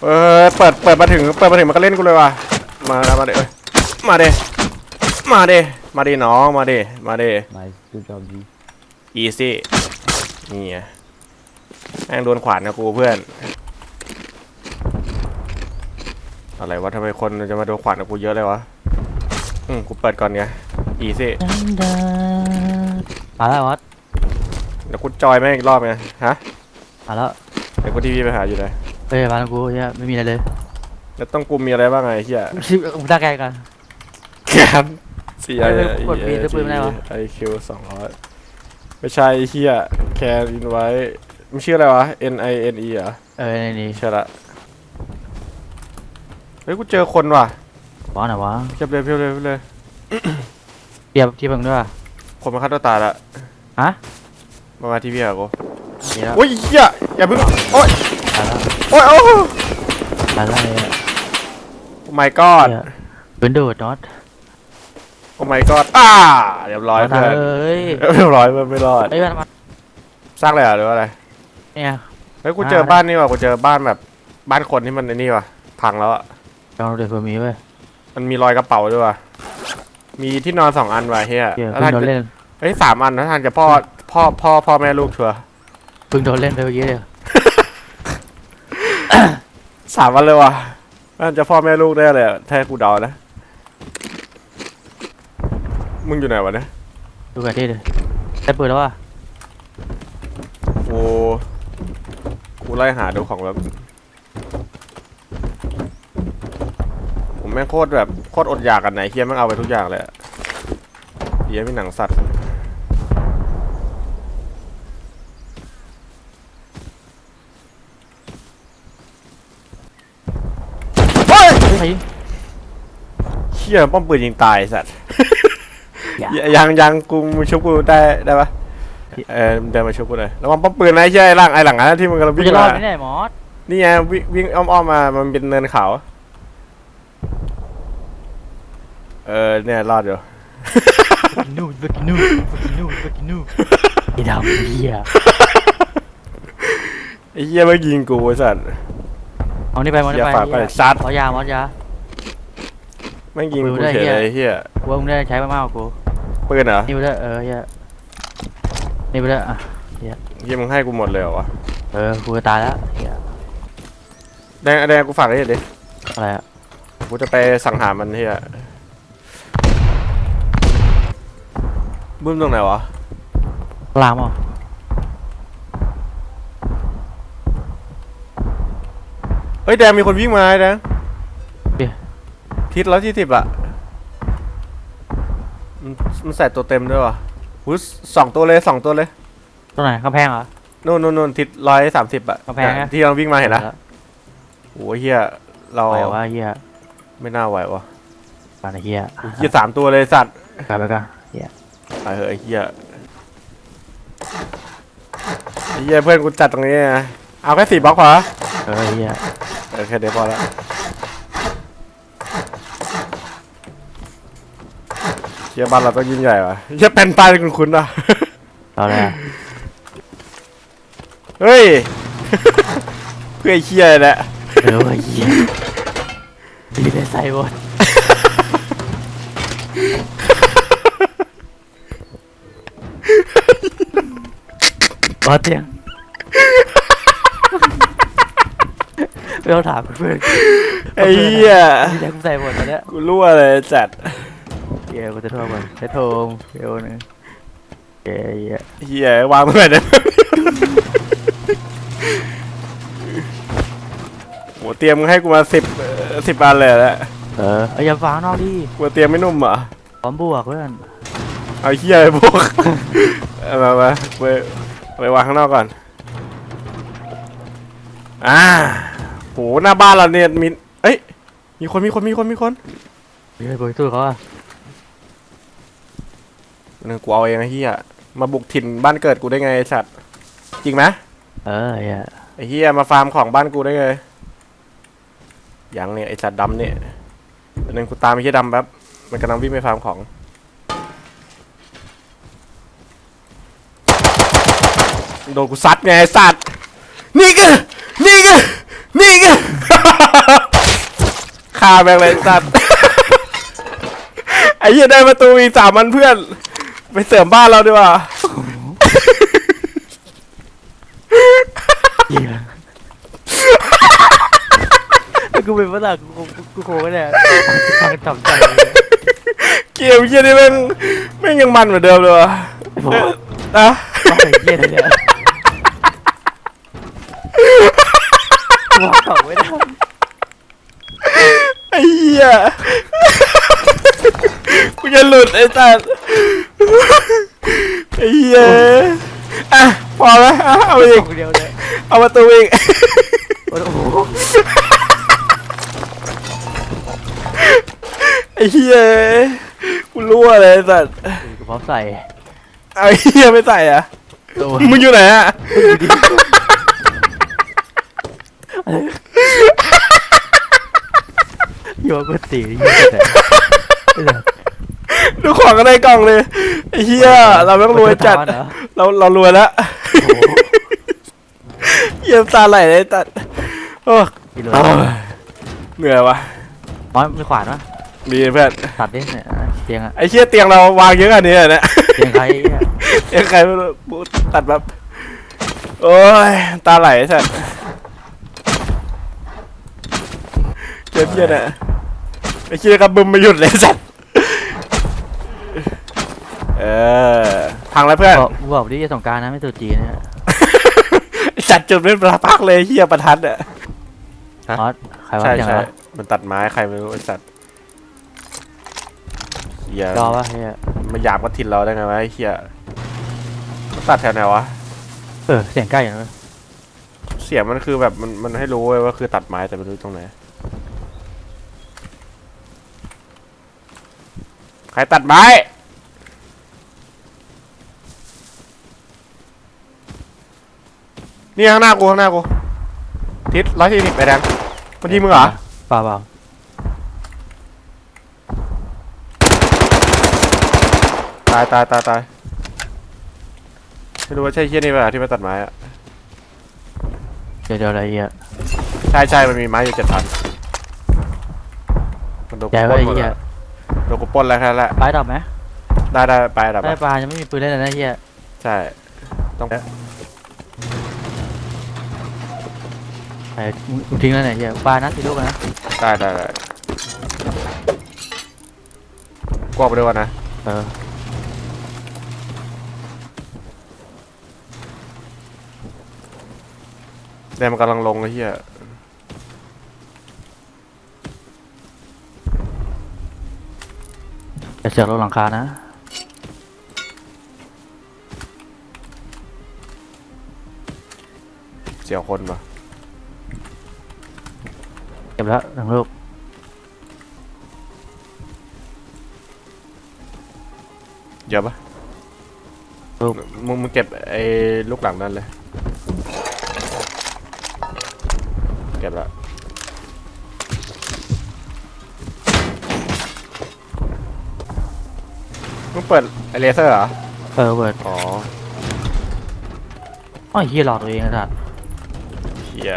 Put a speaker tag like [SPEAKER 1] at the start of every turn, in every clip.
[SPEAKER 1] เปิดเปิดเปิดมาถึงเปิดมาถึงมันก็เล่นกูเลยว่ะมาแล้วมาเดเอ้ยมาเดมาเดมาเดน้องมาเดมาเด
[SPEAKER 2] Nice, good job, G.
[SPEAKER 1] อีซี่นี่ไงแม่งโดนขวานนะกูเพื่อน อะไรวะทำไมคนจะมาโดนขวานกับกูเยอะเลยวะอืมกูเปิดก่อนไงอีซี่
[SPEAKER 2] มาแล้ววัด
[SPEAKER 1] เดี๋ยวกูจอยแม่งอีกรอบไงฮะ
[SPEAKER 2] มาแล้ว
[SPEAKER 1] เดี๋ยวกูทีวีไปหาอยู่เลย
[SPEAKER 2] เฮ้ยมาแล้วกูเนี่ยไม่มีอะไรเลย
[SPEAKER 1] แล้วต้องกูมีอะไรบ้างไงเฮีย
[SPEAKER 2] ชิบกูตั้งใจกัน
[SPEAKER 1] แคมซีไอ
[SPEAKER 2] เฮ้ยกด B จะปืนไม่ได้วะ
[SPEAKER 1] ไอคิวสองร้อยไม่ใช่เฮียแคนอินไว้มันชื่ออะไรวะ N I N E เหรอ
[SPEAKER 2] เออนี่นี่
[SPEAKER 1] ใช่ละเฮ้ยกูเจอคนว่ะ
[SPEAKER 2] ว้าหน่อยวะ
[SPEAKER 1] เพียบเลยเพียบเลยเพียบเลย
[SPEAKER 2] เทียบที่เพิ่งด้วย
[SPEAKER 1] คนมาฆ่าตัวตายละ
[SPEAKER 2] ฮะ
[SPEAKER 1] มามาที่พี่อะกู
[SPEAKER 2] นี่แล้ว
[SPEAKER 1] โอ้ยเฮียอย่าเพิ่งโอ้ย
[SPEAKER 2] มาแล้ว
[SPEAKER 1] โอ้ยโอ้
[SPEAKER 2] มาแล้วเนี่ย
[SPEAKER 1] my god
[SPEAKER 2] ปืนดูดน็อต
[SPEAKER 1] โอ้ my god อ่าเรียบร้อย
[SPEAKER 2] มา
[SPEAKER 1] เพื่อน
[SPEAKER 2] เอ้ย
[SPEAKER 1] เรียบร้อยเพื่อนไม่รอด
[SPEAKER 2] เอ้ยมันมา
[SPEAKER 1] สร้างอะไรอะหรือว่าอะไร
[SPEAKER 2] เนี่ย
[SPEAKER 1] เฮ้ยกูเจอบ้านนี่ว่ะกูเจอบ้านแบบบ้านคนที่มันไอ้นี่ว่ะพังแล้วอะ
[SPEAKER 2] ลองดูเดี๋ยวเผื่อมีเว้ย
[SPEAKER 1] มันมีรอยกระเป๋าด้วยว่ะมีที่นอนสองอันว่ะเฮีย
[SPEAKER 2] เดี๋ยว
[SPEAKER 1] แล้ว
[SPEAKER 2] เพิ่
[SPEAKER 1] ทางง
[SPEAKER 2] โดนเล่น
[SPEAKER 1] เฮ้ยสามอันนะทางจะพ่อพ่อพ่อพ่อแม่ลูกชัวร์
[SPEAKER 2] เพิ่งโดนเล่นไปเมื่อกี้เลย
[SPEAKER 1] สามอันเลยว่ะน่าจะพ่อแม่ลูกได้เลยอะถ้าให้กูเดานะ มึงอยู่ไหนวะเนี่ย
[SPEAKER 2] ดูกันที่เลยได้ปืนแล้ววะ
[SPEAKER 1] กูกูไล่หาดูของแบบ ผมแม่งโคตรแบบโคตรอดอยากกันไหนเฮียแม่งเอาไปทุกอย่างเลยอะเฮียมีหนังสัตว์ เฮ้ย
[SPEAKER 2] เฮ้ย
[SPEAKER 1] เชี่ยป้อมปืนยิงตายไอ้สัตว์
[SPEAKER 2] อย่า
[SPEAKER 1] ยยังยังกูมาชุบกูได้ได้ปะเออเดินมาชุบกูเลยแล้วมันป้อมปืนนะไอ้เชี่ยไอ้หลังไอ้หลังนั้นที่มึงกำลัง
[SPEAKER 2] กู
[SPEAKER 1] วิ่ง
[SPEAKER 2] จะรอ
[SPEAKER 1] มา
[SPEAKER 2] ดไหมเนี่ยหมอส
[SPEAKER 1] นี่ไงวิ่งวิ่งอ้อมๆมามันเป็นเนินเขาเออเนี่ยรอดอยู่
[SPEAKER 2] นู่นเมื่อกี้นู่นเมื่อกี้นู่นเมื่อกี้นู่นไอ้ดำเหี้ย
[SPEAKER 1] ไอ้เหี้ยมายิงกูไอ้สัตว์
[SPEAKER 2] เอานี่ไปมอส
[SPEAKER 1] อย่า
[SPEAKER 2] ไป
[SPEAKER 1] ฝากไปซัด
[SPEAKER 2] มอสยามอสยา
[SPEAKER 1] แม่งยิง
[SPEAKER 2] ปืน
[SPEAKER 1] กู
[SPEAKER 2] ได้
[SPEAKER 1] เฉย
[SPEAKER 2] เหี้ย
[SPEAKER 1] เลยไอ้เหี้ย
[SPEAKER 2] กูว่ามึงได้ใช้มากๆกว่ากู
[SPEAKER 1] ปืนเหรอ
[SPEAKER 2] นี่ไปเลยเออเหี้ยนี่ไปเลยอะ
[SPEAKER 1] เหี้ยมึงให้กูหมดเลยเหรอวะ
[SPEAKER 2] เออกูจะตายแล้วเหี้ย
[SPEAKER 1] แดงแดงกูฝากไว้ดิ
[SPEAKER 2] อะไรอะ
[SPEAKER 1] กูจะไปสังหารมันเหี้ยบึ้มตรงไหนวะ
[SPEAKER 2] ลามอะ
[SPEAKER 1] เฮ้ยแดงมีคนวิ่งมาไอ้แดง ทิศร้อยที่สิบอะมันมันใส่ตัวเต็มด้วยวะหูยสองตัวเลยสองตัวเลย
[SPEAKER 2] ตรงไหนกำแพงเหรอ
[SPEAKER 1] นู่นนู่นนู่นทิศร้อยสามสิบอะ
[SPEAKER 2] กำแพงนะ
[SPEAKER 1] ที่เราวิ่งมาเห็นนะโอ้ยเฮียเรา
[SPEAKER 2] ไหววะเหี้ย
[SPEAKER 1] ไม่น่าไหววะ
[SPEAKER 2] ปานไอ้เหี้ย
[SPEAKER 1] เฮียสามตัวเลยสัตว์
[SPEAKER 2] กลับไปกันเหี้ย
[SPEAKER 1] ไปเหอะไอ้เฮียไอ้เฮียเพื่อนกูจัดตรงนี้นะเอาแค่สี่บล็อกพอ
[SPEAKER 2] เออเหี้ย
[SPEAKER 1] เออแค่เดียวพอแล้ว เฮียบ้านเราต้องยิ่งใหญ่วะเฮียแผ่นตายคุณคุณอะ
[SPEAKER 2] เอาเลยอะ
[SPEAKER 1] เฮ้ย เพื่อไอ้เฮียแหละ
[SPEAKER 2] เออเว้ยเหี้ยดีได้ใส่หมดบอสเตียงไม่ต้องถามเพื่อน
[SPEAKER 1] ไอ้เหี้ย
[SPEAKER 2] ดีใจกูใส่หมดตอนเนี้ย
[SPEAKER 1] กูรั่วเลยจัด
[SPEAKER 2] เกียร์กูจะโทรมันใช้โทมเกียร์นึงเกียร์เหี้ย
[SPEAKER 1] เฮียวางไว้เลยโหเตรียมให้กูมาสิบสิบอันเลยแหละ
[SPEAKER 2] เออเอาอย่าฟังนอกดิ
[SPEAKER 1] กูเตรียมไม่นุ่มเหรอ
[SPEAKER 2] พร้อมบวกเพื่อน
[SPEAKER 1] เอาเฮียไอ้พวกเอามามาไปไปวางข้างนอกก่อนอ่าโหหน้าบ้านเราเนี่ยมีเอ้ยมีคนมีคนมีคนมีคน
[SPEAKER 2] มีอะไรบริสุทธิ์เขาอะ
[SPEAKER 1] นึงกูเอาเองไอ้เฮียมาบุกถิ่นบ้านเกิดกูได้ไงไอ้สัตว์จริงไหม
[SPEAKER 2] เออเหี้ย
[SPEAKER 1] ไอ้เฮียมาฟาร์มของบ้านกูได้ไงยังเนี่ยไอ้สัตว์ดำเนี่ยอันนึงกูตามไอ้เฮียดำแป๊บมันกำลังวิ่งไปฟาร์มของโดนกูซัดไงไอ้สัตว์นี่ก็นี่ก็นี่ก็ฆ่าแม่งเลยไอ้สัตว์ไอ้เหี้ยได้ประตูอีกสามอันเพื่อน ไปเสริมบ้านเราดีกว่า
[SPEAKER 2] เหี้ยกูเป็นฝรั่งกูกูกูโคก็ได้ฟังทำใจเลย
[SPEAKER 1] เกมเหี้ยนี่แม่งแม่งยังมันเหมือนเดิมเลยวะ
[SPEAKER 2] ผม
[SPEAKER 1] นะ
[SPEAKER 2] ว่าไอ้เหี้ยเลยเนี่ยบอกต่อไม่ได้
[SPEAKER 1] ไอ้เหี้ยกูจะหลุดไอ้สัตว์ ไอ้เหี้ยอะพอแล้วอะเอาอีก
[SPEAKER 2] คนเดียวเลย
[SPEAKER 1] เอาประตูอีก
[SPEAKER 2] โอ้โห
[SPEAKER 1] ไอ้เหี้ยกูรั่วเลยไอ้สัตว์
[SPEAKER 2] กูพร้อมใส่
[SPEAKER 1] เอาไอ้เหี้ยไม่ใส่อะ
[SPEAKER 2] ตัว
[SPEAKER 1] มึงอยู่ไหนอะ
[SPEAKER 2] โยนกูตีเหี้ยแต่ไอ้สัส
[SPEAKER 1] ดูของกันในกล่องเลยไอ้เหี้ยเราแม่งรวยจัด
[SPEAKER 2] มันจะทำเหรอ
[SPEAKER 1] เราเรารวยแล้ว
[SPEAKER 2] โอ้โห
[SPEAKER 1] เหี้ยตาไหลเลยตัดโอ้
[SPEAKER 2] กิโล
[SPEAKER 1] เหนื่อยวะ
[SPEAKER 2] น้อยมีขวานปะ
[SPEAKER 1] มีเพื่อน
[SPEAKER 2] ตัดดิเนี่ยเตียงอะ
[SPEAKER 1] ไอ้เชี่ยเตียงเราวางเยอะอันนี้อะเนี่ย
[SPEAKER 2] เตียงใครเนี่ย
[SPEAKER 1] เตียงใครไม่รู้กูตัดแบบโอ้ยตาไหลสัตว์เจ็บเหี้ยน่ะไอ้เชี่ยกระบึมไม่หยุดเลยสัตว์เออพังแล้วเพื่อน
[SPEAKER 2] บอกบอกดิจะสงกรารนะไม่ตัวจีนนะ
[SPEAKER 1] ไอ้สัตว์จุดเป็นประพักเลยเฮียประทัดอะ ฮะ
[SPEAKER 2] ออสใครว่า
[SPEAKER 1] ใช่
[SPEAKER 2] อย่าง
[SPEAKER 1] ใช่
[SPEAKER 2] ไร
[SPEAKER 1] มันตัดไม้ใครไม่รู้ไอ้สัตว์เฮีย
[SPEAKER 2] รอวะเฮีย
[SPEAKER 1] มาหยาบกระถิ่นเราได้ไงวะไอ้เฮียมันตัดแถวไหนวะ
[SPEAKER 2] เออเสียงใกล้อย่างนั้น
[SPEAKER 1] เสียงมันคือแบบมันมันให้รู้เว้ยว่าคือตัดไม้แต่ไม่รู้ตรงไหน ใครตัดไม้ นี่ข้างหน้ากูข้างหน้ากูทิศร้อยสี่สิบไปแดงมันยิงมึงเหรอ
[SPEAKER 2] เปล่าเปล่า
[SPEAKER 1] ตายตายตายตายไม่รู้ว่าใช่เฮี้ยนี่ป่ะที่มาตัดไม้อะ
[SPEAKER 2] เดี๋ยวเดี๋ยวอะไรเฮีย
[SPEAKER 1] ใช่ใช่มันมีไม้อยู่เจ็ดพันมันโดน
[SPEAKER 2] ใหญ่
[SPEAKER 1] กูป
[SPEAKER 2] ว่า
[SPEAKER 1] ล้น
[SPEAKER 2] ไอ้
[SPEAKER 1] หมด
[SPEAKER 2] เฮีย
[SPEAKER 1] แล้วโดนกูปล้นแล้วแค่นั้นแหละ
[SPEAKER 2] ปลายดอกไหม
[SPEAKER 1] ได้ได้ไปดับ
[SPEAKER 2] ได้ปลายังไม่มีปืนเล่นเลยนะเฮีย
[SPEAKER 1] ใช่ต้อง
[SPEAKER 2] ไอ้มึงทิ้งแล้วเนี่ยเฮียปลานะสิลูกนะ
[SPEAKER 1] ได้ได้ได้กวาดไปด้วยวะนะ
[SPEAKER 2] เออ
[SPEAKER 1] แดงมันกำลังลงไอ้เหี้ย
[SPEAKER 2] จะเสือกลงหลังคานะ
[SPEAKER 1] เสียวคนปะ
[SPEAKER 2] เก็ บแล้วหนึ่งลูก
[SPEAKER 1] เยอะปะ
[SPEAKER 2] ลูก
[SPEAKER 1] มึงมึงเก็บไอ้ลูกหลังนั่นเลย เก็บละมึงเปิดไอเลเซอร์เหรอ
[SPEAKER 2] เออเปิด
[SPEAKER 1] อ๋อ
[SPEAKER 2] อ๋อเฮียหลอกตัวเองนะสัตว์
[SPEAKER 1] เฮีย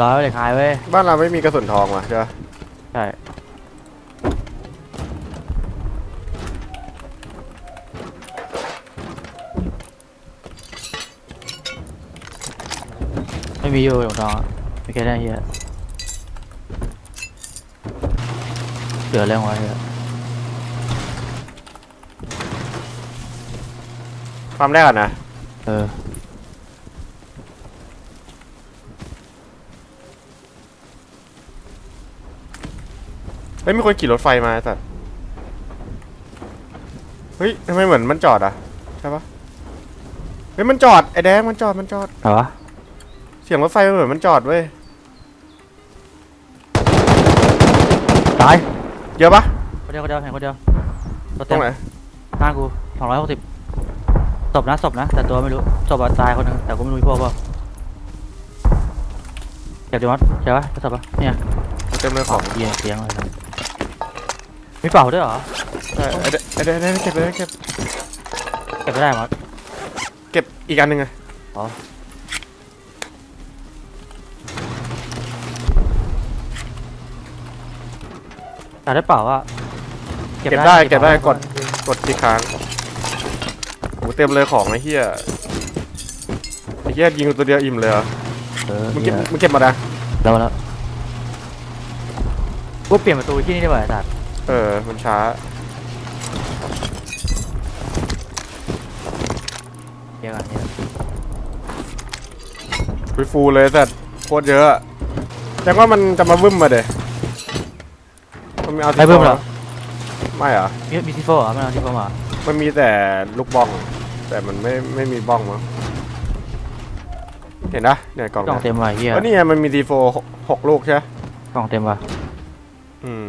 [SPEAKER 2] ร้อยไว้เลยขายเว้ย
[SPEAKER 1] บ้านเราไม่มีกระสุนทองว่ะใช่ปะ
[SPEAKER 2] ใช่ไม่มีอยู่หลงทองอะไม่เคยได้เฮียเหลือเรื่องไว้เฮีย
[SPEAKER 1] ความแรกอะนะ
[SPEAKER 2] เออ
[SPEAKER 1] เฮ้ยมีคนขี่รถไฟมาไอ้สัตว์เฮ้ยทำไมเหมือนมันจอดอะใช่ปะเฮ้ยมันจอดไอ้แดงมันจอดมันจอด
[SPEAKER 2] เอาวะ
[SPEAKER 1] เสียงรถไฟมันเหมือนมันจอดเว้ย
[SPEAKER 2] ตาย
[SPEAKER 1] เยอะปะ
[SPEAKER 2] คนเดียวคนเดียวเห็นคนเดียวตัว
[SPEAKER 1] ตร
[SPEAKER 2] เต็ม
[SPEAKER 1] งไหน
[SPEAKER 2] หน้ากูสองร้อยหกสิบศพนะศพนะ แต่ตัวไม่รู้ศพอะตายคนหนึงแต่กูไม่รู้มีพวกเปล่าเก็บดีมัดใช่ปะศพปะเนี่ย
[SPEAKER 1] เต็มเลยของ
[SPEAKER 2] เยียเสียงอะไร มีเป่าด้วยเหรอ
[SPEAKER 1] ใช่ไอ้แดงไอ้แดงไอ้แดงเก็บไอ้แดงเก็บ
[SPEAKER 2] เก็บไม่ได้มัด
[SPEAKER 1] เก็บอีกอันหนึ่งไง
[SPEAKER 2] อ๋อแต่ได้เปล่าว่า
[SPEAKER 1] เก็บได้เก็บได้กดกดที่ค้างโหเต็มเลยของไอ้เหี้ยไอ้เหี้ยยิงตัวเดียวอิ่มเลยเหรอ
[SPEAKER 2] เออ
[SPEAKER 1] มึงเก็บ
[SPEAKER 2] เหี้ย
[SPEAKER 1] มึงเก็บมาดะ
[SPEAKER 2] แล้วแล้วกูเปลี่ยนประตูที่นี่ดีกว่าไอ้สัตว์
[SPEAKER 1] เออ มันช้า
[SPEAKER 2] เดี๋ยวก่อนเนี่ย
[SPEAKER 1] ฟูฟูเลยแต่โคตรเยอะอะแจ้งว่ามันจะมาบึ้มมาเด้มันมีเอา
[SPEAKER 2] ไม่เพิ่มเหรอ
[SPEAKER 1] ไม่เหรอ
[SPEAKER 2] มีมีซีโฟเหรอไม่เอาซีโฟมา
[SPEAKER 1] มันมีแต่ลูกบ้อง แต่มันไม่ไม่มีบ้องมั้งเห็นนะเนี่ยกล่อง
[SPEAKER 2] กล่อง
[SPEAKER 1] เนี่ย
[SPEAKER 2] เต็มว่ะเฮีย
[SPEAKER 1] ก็นี่ไงมันมีดีโฟหกลูกใช่ไหม
[SPEAKER 2] กล่องเต็มว่ะ
[SPEAKER 1] อืม